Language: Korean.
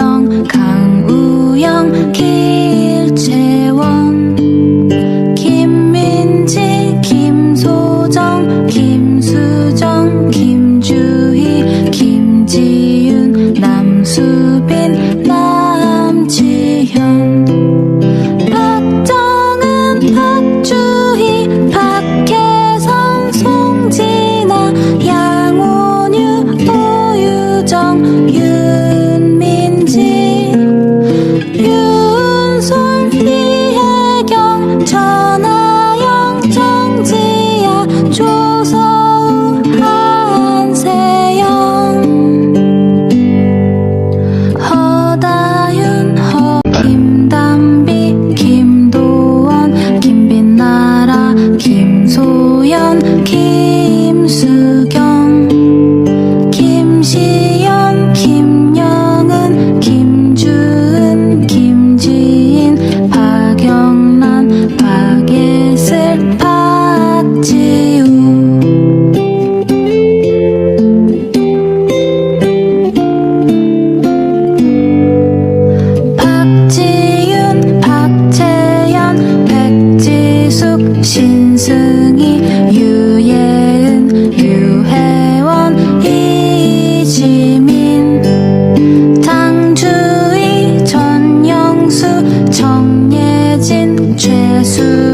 강우영 길채원 김민지 김소정 김수정 김주희 김지윤 남수빈 남지현. 박정은 박주희 박혜선 송진아 양훈 you 天涯，就算。 신승이 유예은 유혜원 이지민 당주희 전영수 정예진 최수.